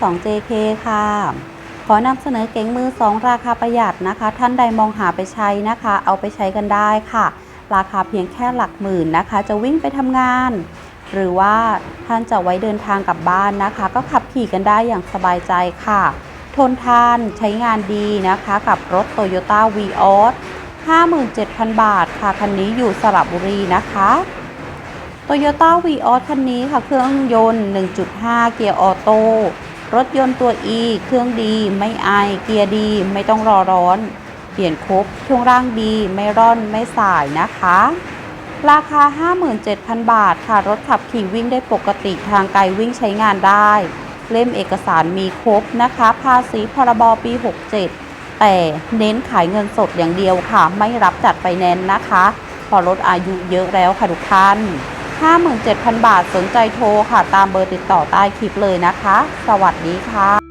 2JK ค่ะ ขอนำเสนอเก๋งมือ 2 ราคาประหยัดนะคะ ท่านใดมองหาไปใช้นะคะ เอาไปใช้กันได้ค่ะ ราคาเพียงแค่หลักหมื่นนะคะ จะวิ่งไปทำงาน หรือว่าท่านจะไว้เดินทางกลับบ้านนะคะ ก็ขับขี่กันได้อย่างสบายใจค่ะ ทนทานใช้งานดีนะคะกับรถ Toyota v ีออส57,000 บาทค่ะ คันนี้อยู่สระบุรีนะคะ Toyota v ีออสคันนี้ค่ะ เครื่องยนต์ 1.5 เกียร์ออโต้ รถยนต์ตัว E เครื่องดี ไม่ไอายเกียร์ดี ไม่ต้องรอร้อน เปลี่ยนครบช่วงร่างดี ไม่ร่อนไม่สายนะคะ ราคา 57,000 บาทค่ะ รถขับขี่วิ่งได้ปกติทางไกลวิ่งใช้งานได้ เล่มเอกสารมีครบนะคะ ภาษีพรบปี 67 แต่เน้นขายเงินสดอย่างเดียวค่ะ ไม่รับจัดไฟแนนซ์นะคะ พอรถอายุเยอะแล้วค่ะทุกท่าน 57,000 บาทสนใจโทรค่ะ ตามเบอร์ติดต่อใต้คลิปเลยนะคะ สวัสดีค่ะ